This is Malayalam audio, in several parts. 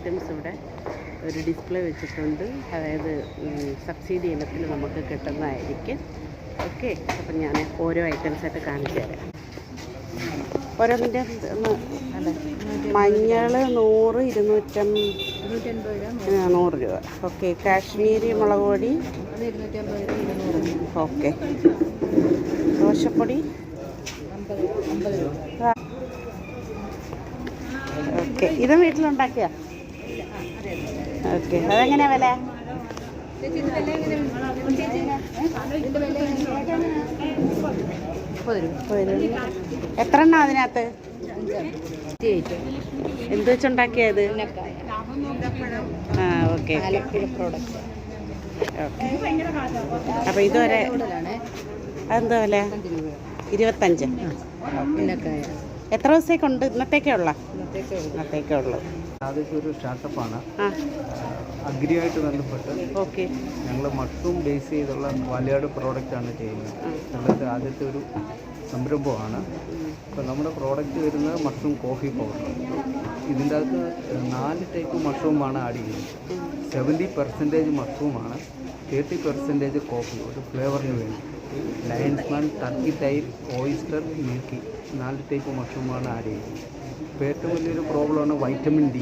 ഐറ്റംസ് ഇവിടെ ഒരു ഡിസ്പ്ലേ വെച്ചിട്ടുണ്ട്. അതായത് സബ്സിഡി ഇനത്തിൽ നമുക്ക് കിട്ടുന്നതായിരിക്കും. ഓക്കെ അപ്പം ഞാൻ ഓരോ ഐറ്റംസ് ആയിട്ട് കാണിച്ചു തരാം. ഓരോന്നിന്റെ അല്ല മഞ്ഞൾ നൂറ് ഇരുന്നൂറ്റമ്പത് നൂറ് രൂപ. ഓക്കെ കാശ്മീരി മുളക് പൊടി. ഓക്കെ ദോശപ്പൊടി. ഓക്കെ ഇതും വീട്ടിലുണ്ടാക്കിയ? ഓക്കെ. അതെങ്ങനെയാ വില? എത്ര എണ്ണ അതിനകത്ത്? എന്ത് വെച്ചുണ്ടാക്കിയത്? ആ ഓക്കെ അപ്പൊ ഇതുവരെ അതെന്താ വില? ഇരുപത്തഞ്ച്. എത്ര ദിവസത്തേക്കുണ്ട് ഇന്നത്തേക്കേ ഉള്ള? ഇന്നത്തേക്കേ ഉള്ളൂ. ഒരു സ്റ്റാർട്ടപ്പാണ്. അഗ്രിയായിട്ട് ബന്ധപ്പെട്ട് ഓക്കെ. ഞങ്ങൾ മഷ്റൂം ബേസ് ചെയ്തുള്ള വാലയാട് പ്രോഡക്റ്റാണ് ചെയ്യുന്നത്. ഞങ്ങളുടെ ആദ്യത്തെ ഒരു സംരംഭമാണ്. അപ്പോൾ നമ്മുടെ പ്രോഡക്റ്റ് വരുന്നത് മഷ്റൂം കോഫി പൗഡർ ഇതിന്റെ അകത്ത് നാല് ടൈപ്പ് മഷ്റൂമാണ് ആഡ് ചെയ്യുന്നത്. സെവന്റി പെർസെന്റേജ് മഷ്റൂമാണ് തേർട്ടി പെർസെന്റേജ് കോഫി ഒരു ഫ്ലേവറിന് വേണ്ടി. Lion's mane turkey type oyster milky നാല് ടൈപ്പ് മഷ്റൂമാണ് ആഡ് ചെയ്യുന്നത്. ഇപ്പോൾ ഏറ്റവും വലിയൊരു പ്രോബ്ലമാണ് വൈറ്റമിൻ ഡി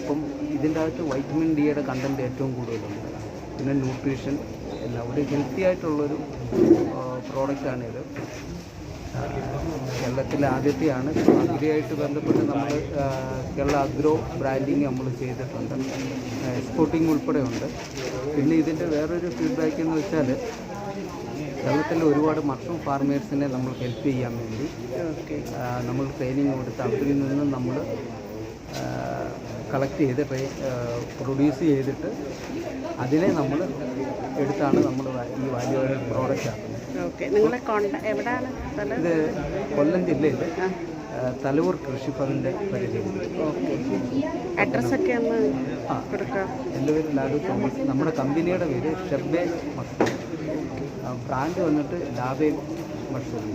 ഇപ്പം ഇതിന്റെ അകത്ത് വൈറ്റമിൻ ഡിയുടെ കണ്ടന്റ് ഏറ്റവും കൂടുതലുണ്ട്. പിന്നെ ന്യൂട്രീഷൻ എല്ലാം. ഒരു ഹെൽത്തി ആയിട്ടുള്ളൊരു പ്രോഡക്റ്റാണിത് കേരളത്തിൽ ആദ്യത്തെയാണ്. അഗ്രിയായിട്ട് ബന്ധപ്പെട്ട് നമ്മൾ കേരള അഗ്രോ ബ്രാൻഡിങ് നമ്മൾ ചെയ്തിട്ടുണ്ട്. എക്സ്പോർട്ടിങ് ഉൾപ്പെടെ ഉണ്ട് പിന്നെ ഇതിന്റെ വേറൊരു ഫീഡ്ബാക്ക് എന്ന് വെച്ചാൽ കേരളത്തിലെ ഒരുപാട് മഷ്റൂം ഫാർമേഴ്സിനെ നമ്മൾ ഹെൽപ്പ് ചെയ്യാൻ വേണ്ടി നമ്മൾ ട്രെയിനിങ് കൊടുത്ത് അവരിൽ നിന്ന് നമ്മൾ കളക്ട് ചെയ്ത് പ്രൊഡ്യൂസ് ചെയ്തിട്ട് അതിനെ നമ്മൾ എടുത്താണ് നമ്മൾ ഈ വാല്യൂ പ്രോഡക്റ്റ് ആക്കുന്നത്. ഇത് കൊല്ലം ജില്ലയിൽ തലവൂർ കൃഷിഭവന്റെ അഡ്രസ്സൊക്കെ ഒന്ന് ആ. എന്റെ പേര് ലാലു തോമസ്. നമ്മുടെ കമ്പനിയുടെ പേര് ഷെബെ മഷ്റൂം. ബ്രാൻഡ് വന്നിട്ട് ലാബേ മഷ്റൂം.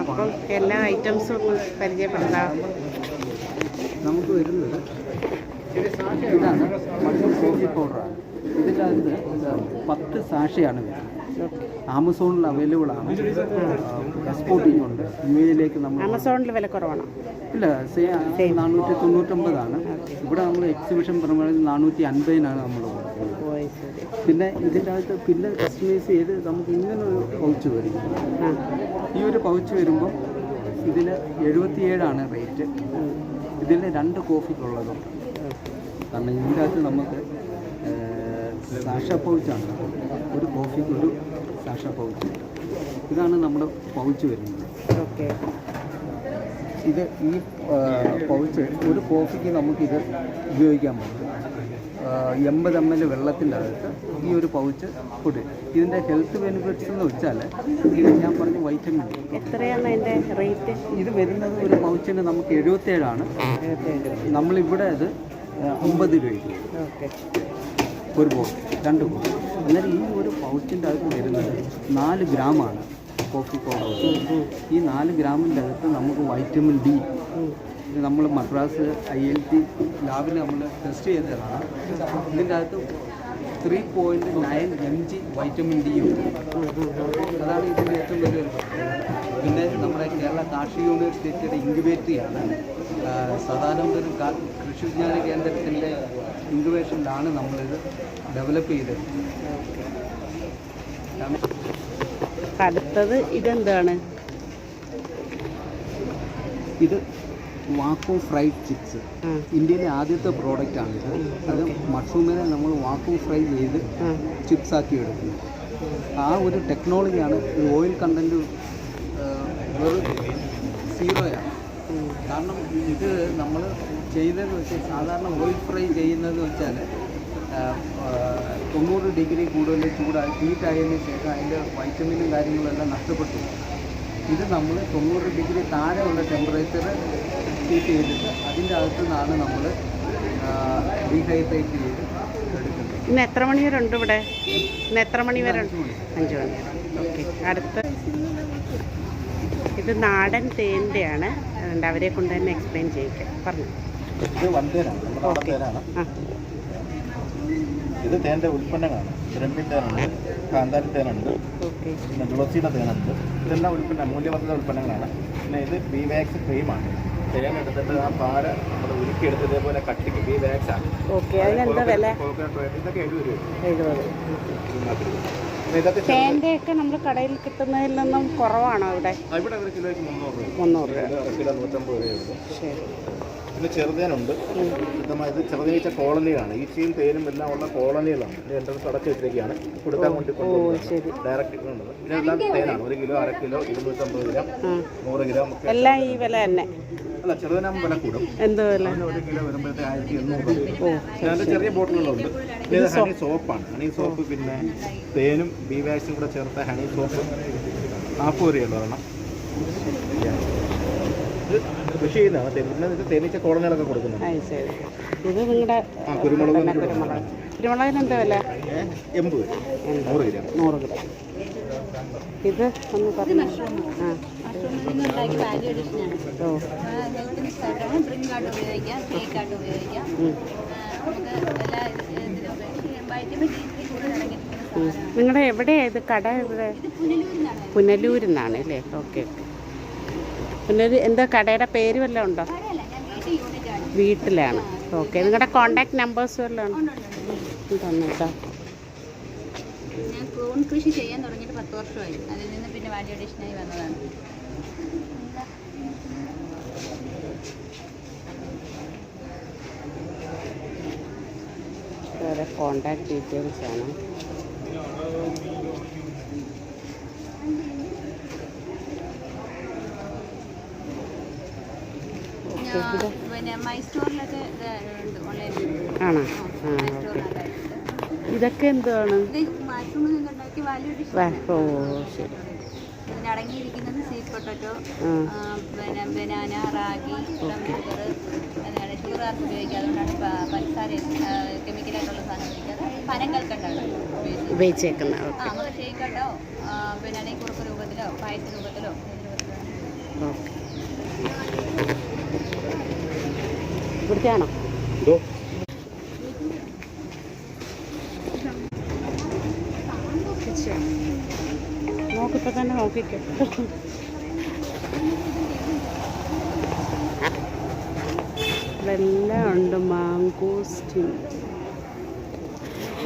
അപ്പം എല്ലാ ഐറ്റംസും ഒന്ന് പരിചയപ്പെടുത്താം. നമുക്ക് വരുന്നത് ഇതാണ് മഷ്റൂം കോഫി പൗഡറാണ്. ഇതിന്റെ അകത്ത് പത്ത് സാഷയാണ് വരുന്നത്. ആമസോണിൽ അവൈലബിൾ ആണ്. എക്സ്പോർട്ടിംഗ് ഉണ്ട്. ഇമേജിലേക്ക് എയിലേക്ക് നമ്മൾ ആമസോണിൽ വില കുറവാണ്? ഇല്ല സേ നാനൂറ്റി തൊണ്ണൂറ്റൊമ്പതാണ്. ഇവിടെ നമ്മൾ എക്സിബിഷൻ പറഞ്ഞാൽ നാനൂറ്റി അൻപതിനാണ് നമ്മൾ കൊടുക്കുന്നത്. പിന്നെ ഇതിന്റെ അകത്ത് പിന്നെ കസ്റ്റമൈസ് ചെയ്ത് നമുക്ക് ഇങ്ങനെ ഒരു പൗച്ച് വരും. ഈ ഒരു പൗച്ച് വരുമ്പോൾ ഇതിന് എഴുപത്തിയേഴാണ് റേറ്റ്. ഇതിൽ രണ്ട് കോഫിക്കുള്ളതുണ്ട് കാരണം ഇതിന്റെ അകത്ത് നമുക്ക് സാഷ പൗച്ചാണ്. ഒരു കോഫിക്ക് ഒരു സാഷ പൗച്ച്. ഇതാണ് നമ്മുടെ പൗച്ച് വരുന്നത്. ഓക്കെ. ഇത് ഈ പൗച്ച് ഒരു കോഫിക്ക് നമുക്കിത് ഉപയോഗിക്കാൻ പറ്റും. എൺപത് എം എൽ വെള്ളത്തിന്റെ അകത്ത് ഈ ഒരു പൗച്ച് ഫുഡ് ഇതിന്റെ ഹെൽത്ത് ബെനിഫിറ്റ്സ് എന്ന് വെച്ചാൽ ഇത് ഞാൻ പറഞ്ഞ വൈറ്റമിൻ ഡി എത്രയാണ് അതിന്റെ റേറ്റ് ഇത് വരുന്നത് ഒരു പൗച്ചിന് നമുക്ക് എഴുപത്തേഴാണ് നമ്മളിവിടെ അത് അമ്പത് രൂപയ്ക്ക് ഒരു പൗച്ച് രണ്ട് പൗച്ച് എന്നാൽ ഈ ഒരു പൗച്ചിന്റെ അകത്ത് വരുന്നത് നാല് ഗ്രാമാണ് കോഫി പൗഡർ ഈ നാല് ഗ്രാമിന്റെ അകത്ത് നമുക്ക് വൈറ്റമിൻ ഡി ഇത് നമ്മൾ മദ്രാസ് ഐ എൽ ടി ലാബിൽ നമ്മൾ ടെസ്റ്റ് ചെയ്തതാണ്. ഇതിന്റെ അകത്ത് three point nine M G vitamin D ഉണ്ട്. അതാണ് ഇതിന്റെ ഏറ്റവും വലിയൊരു. പിന്നെ നമ്മുടെ കേരള കാർഷിക യൂണിവേഴ്സിറ്റിയുടെ ഇൻക്യുബേറ്ററിയാണ് സദാനന്ദപുരം കാ- കൃഷി വിജ്ഞാന കേന്ദ്രത്തിന്റെ ഇൻക്യുബേഷനിലാണ് നമ്മളിത് ഡെവലപ്പ് ചെയ്തത്. അടുത്തത് ഇതെന്താണ്? ഇത് വാക്കോ ഫ്രൈഡ് ചിപ്സ്. ഇന്ത്യയിലെ ആദ്യത്തെ പ്രോഡക്റ്റ് പ്രോഡക്റ്റാണിത് അത് മഷ്റൂമിനെ നമ്മൾ വാക്കും ഫ്രൈ ചെയ്ത് ചിപ്സ് ആക്കി എടുക്കുന്നു. ആ ഒരു ടെക്നോളജിയാണ് ഈ ഓയിൽ കണ്ടന്റ് വെറും സീറോയാണ് കാരണം ഇത് നമ്മൾ ചെയ്തതെന്ന് വെച്ചാൽ സാധാരണ ഓയിൽ ഫ്രൈ ചെയ്യുന്നത് വെച്ചാൽ തൊണ്ണൂറ് ഡിഗ്രി കൂടുതൽ ചൂടായി ഹീറ്റായതിനു ശേഷം അതിന്റെ വൈറ്റമിനും കാര്യങ്ങളെല്ലാം നഷ്ടപ്പെട്ടു. ഇത് നമ്മൾ തൊണ്ണൂറ് ഡിഗ്രി താഴെയുള്ള ടെമ്പറേച്ചർ ഹീറ്റ് ചെയ്തിട്ട് അതിന്റെ അകത്തു നിന്നാണ് നമ്മൾ ഡീഹൈഡ്രേറ്റ് ചെയ്ത് എടുക്കുന്നത്. ഇന്ന് എത്ര മണി വരെ ഉണ്ട് ഇവിടെ? ഇന്ന് എത്ര മണി വരെ ഉണ്ട്? അഞ്ച് മണി. വരെ. ഓക്കെ. അടുത്ത. ഇത് നാടൻ തേന്റെയാണ്. അതുകൊണ്ട് അവരെ കൊണ്ട് തന്നെ എക്സ്പ്ലെയിൻ ചെയ്യിക്കാം. പറഞ്ഞു. ഇത് ആ. തേന്റെ ഉൽപ്പന്നങ്ങളാണ്. ബ്രഹ്മി തേനുണ്ട് കാന്താരി തേനുണ്ട് ഓക്കെ. പിന്നെ തുളസിയുടെ തേനുണ്ട് ഇതെല്ലാം ഉൽപ്പന്ന മൂല്യവർദ്ധിത ഉൽപ്പന്നങ്ങളാണ്. പിന്നെ ഇത് ബി വാക്സ് ക്രീമാണ്. തേൻ എടുത്തിട്ട് ആ പാൽ നമ്മൾ ഉരുക്കിയെടുത്ത് ഇതേപോലെ കട്ടിക്ക് ബി ബാഗ്സാണ് ഓക്കെ അതിനെന്താ വില? കോക്കനട്ട് ഓയിൽ ഇതൊക്കെ എഴുപത് രൂപ. എഴുപത് പിന്നെ ഇതൊക്കെ ചെറുത്. തേന്റെ ഒക്കെ നമ്മൾ കടയിൽ കിട്ടുന്നതിൽ നിന്നും കുറവാണോ ഇവിടെ ആ, ഇവിടെ ഒരു കിലോയ്ക്ക് മുന്നൂറ് രൂപ. മുന്നൂറ് രൂപ. ഇത് അര കിലോ നൂറ്റമ്പത് രൂപയുള്ളൂ ശരി. പിന്നെ ചെറുതേനുണ്ട്. ഇത് ചെറുതീച്ച കോളനികളാണ്. ഈച്ചയും തേനും എല്ലാം ഉള്ള കോളനികളാണ്. എൻട്രൻസ് അടച്ചു വെച്ചിരിക്കുകയാണ്. കൊടുക്കാൻ വേണ്ടി. ഡയറക്റ്റ് കൊണ്ടുള്ളത് ഇതെല്ലാം തേനാണ്. ഒരു കിലോ അര കിലോ ഇരുന്നൂറ്റമ്പത് ഗ്രാം നൂറ് ഗ്രാം എല്ലാം ഈ വില തന്നെ. അല്ല എന്ത് ഇതിനകത്ത് ചെറിയ ബോട്ടിലുകളുണ്ട്. ഇത് ഹണി സോപ്പാണ്. ഹണി സോപ്പ് പിന്നെ തേനും ബി വാക്സും കൂടെ ചേർത്ത ഹണി സോപ്പ്. നാൽപ്പത് രൂപയുള്ളൂ ഒരെണ്ണം. കൃഷി ചെയ്യുന്നതാണ്? തേ- തേനീച്ച കോളനികളൊക്കെ ശരി ഇത് നിങ്ങളുടെ കുരുമുളക് കുരുമുളകിന് എന്താ വില? എൺപത് നൂറ് ഗ്രാം നൂറ് ഗ്രാം ഇത് ഒന്ന് പറഞ്ഞു. ആ. എഡിഷനാണ് നമുക്ക് എല്ലാ നിങ്ങളുടെ എവിടെയാണ് ഇത് കട എവിടെ? പുനലൂരിൽ നിന്നാണ് അല്ലേ? Okay okay. പുനലൂർ എന്താ കടയുടെ പേര് വല്ലതും ഉണ്ടോ? കടയല്ല ഞാൻ വീട്ടിലാണ്. ഓക്കെ നിങ്ങളുടെ കോണ്ടാക്ട് നമ്പേഴ്സ് വല്ലതും ഉണ്ട്, ഞാൻ കൂൺ കൃഷി ചെയ്യാൻ തുടങ്ങിയിട്ട് പത്ത് വർഷമായി. അതിൽ നിന്ന് പിന്നെ വാല്യൂ അഡീഷനായി വന്നതാണ്. വേറെ കോണ്ടാക്ട് ഡീറ്റെയിൽസ് ആണ്. ആണോ? ഇതൊക്കെ വാ, ഓ ശരി. അടങ്ങിയിരിക്കുന്നത് സ്വീറ്റ് പൊട്ടറ്റോ പിന്നെ ബനാന റാഗി ഷുഗർ അതാണ് ഷുഗറാർക്ക് ഉപയോഗിക്കുക അതുകൊണ്ടാണ് പ- പഞ്ചസാര കെമിക്കലായിട്ടുള്ള സാധനം ഉപയോഗിക്കാതെ പനം കൽക്കണ്ടാണ് ഉപയോഗിച്ചത്. ഉപയോഗിച്ചേക്കുന്ന ആ ഓക്കെ നമുക്ക് ഷേക്കട്ടോ പിന്നെ അല്ലെങ്കിൽ കുറുക്ക് രൂപത്തിലോ പായസ ഓക്കെ ഇതോ നോക്കിപ്പോ തന്നെ നോക്കിക്കോ. ഇതെല്ലാം ഉണ്ട് മാങ്കോസ്റ്റിൻ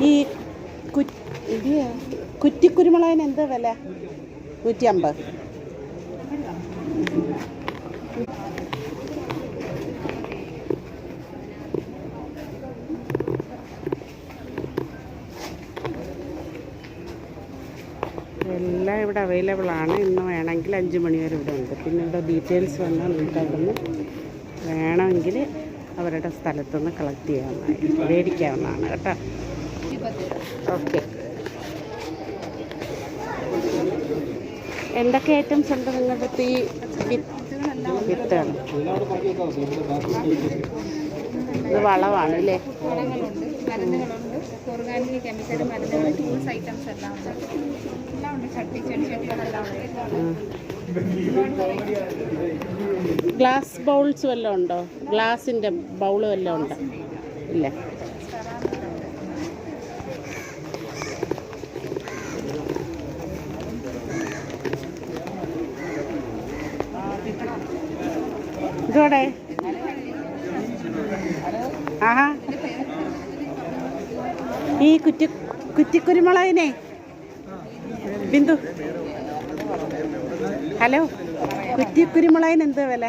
ഈ കുറ്റിക്കുരുമുളകിന് എന്താ വില? നൂറ്റി അമ്പത് എല്ലാം ഇവിടെ അവൈലബിൾ ആണ്. ഇന്ന് വേണമെങ്കിൽ അഞ്ച് മണി വരെ ഇവിടെ ഉണ്ട്. പിന്നെ ഇവിടെ ഡീറ്റെയിൽസ് വന്നാൽ നിങ്ങൾക്ക് അവിടുന്ന് വേണമെങ്കിൽ അവരുടെ സ്ഥലത്തുനിന്ന് കളക്ട് ചെയ്യാവുന്നതായിരിക്കും. മേടിക്കാവുന്നതാണ് കേട്ടോ. ഓക്കെ എന്തൊക്കെ ഐറ്റംസ് ഉണ്ട് നിങ്ങളുടെ ഈ വിത്ത് വിത്താണ്. ഇത് വളമാണ് അല്ലേ? ഓർഗാനിക് കെമിക്കൽ മരുന്നുകൾ ടൂൾസ് ഐറ്റംസ് എല്ലാം ഉണ്ട്. എല്ലാം ഉണ്ട്. ചട്ടി ചെടി ചട്ടികളെല്ലാം ഉണ്ട്. ഗ്ലാസ് ബൗൾസ് വല്ലതും ഉണ്ടോ? ഗ്ലാസിന്റെ ബൗൾ വല്ലതും ഉണ്ടോ? ഇല്ല. ഇതോടെ? ആഹാ. ഈ കുറ്റി കുറ്റിക്കുരുമുളകിനെ. ബിന്ദു. ഹലോ. കുറ്റിക്കുരുമുളകിന് എന്ത് വില?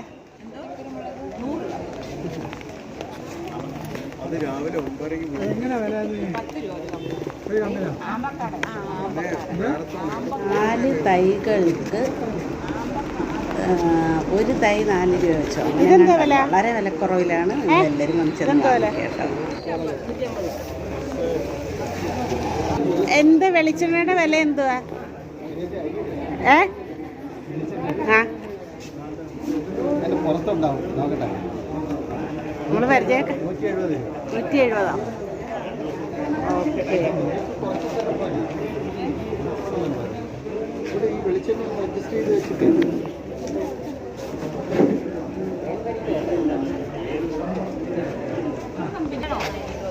നാല് തൈകൾക്ക് ഒരു തൈ നാല് രൂപ വെച്ചോ? വളരെ വിലക്കുറവിലാണ്. എല്ലാവരും? വാങ്ങിക്കുക കേട്ടോ. എന്ത് വെളിച്ചെണ്ണയുടെ വില എന്തുവാ? ഏ? നമ്മൾ പരിചയമൊക്കെ നൂറ്റി എഴുപത് ഓക്കെ. അഡ്ജസ്റ്റ്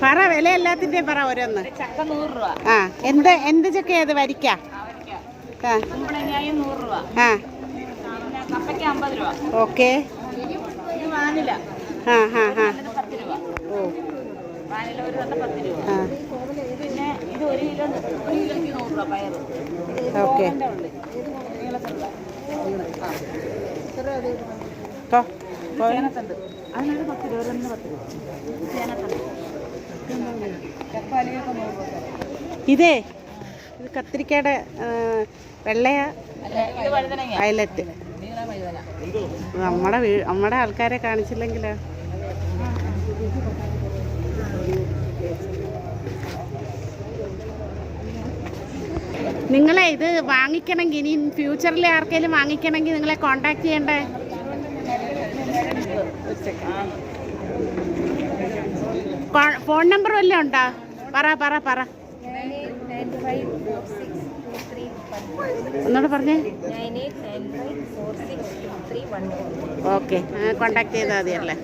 പറ വില എല്ലാത്തിന്റെയും പറ ഓരോന്ന്. ചക്ക ആ എന്ത് എന്ത് വരിക്ക? ആ. കപ്പയ്ക്ക് അമ്പത് രൂപ. ഓക്കെ. ആ ഹാ ഹാ ഓ. ആ. ഓക്കെ. ചേനത്തണ്ട്. അതിനൊരു പത്ത് രൂപ പത്ത് രൂപ. ചേനത്തണ്ട്. ഇതേ ഇത് കത്തിരിക്കയുടെ വെള്ളയ വയലറ്റ് നമ്മുടെ നമ്മുടെ ആൾക്കാരെ കാണിച്ചില്ലെങ്കിലോ? നിങ്ങളെ ഇത് വാങ്ങിക്കണമെങ്കിൽ ഇനി ഫ്യൂച്ചറിൽ ആർക്കെങ്കിലും വാങ്ങിക്കണമെങ്കിൽ നിങ്ങളെ കോണ്ടാക്ട് ചെയ്യണ്ടേ? ഫോൺ നമ്പർ വല്ലതും ഉണ്ടോ? പറ പറ പറ. ഒന്നുകൂടെ പറഞ്ഞേ. ഓക്കെ. കോണ്ടാക്ട് ചെയ്താൽ മതിയല്ലേ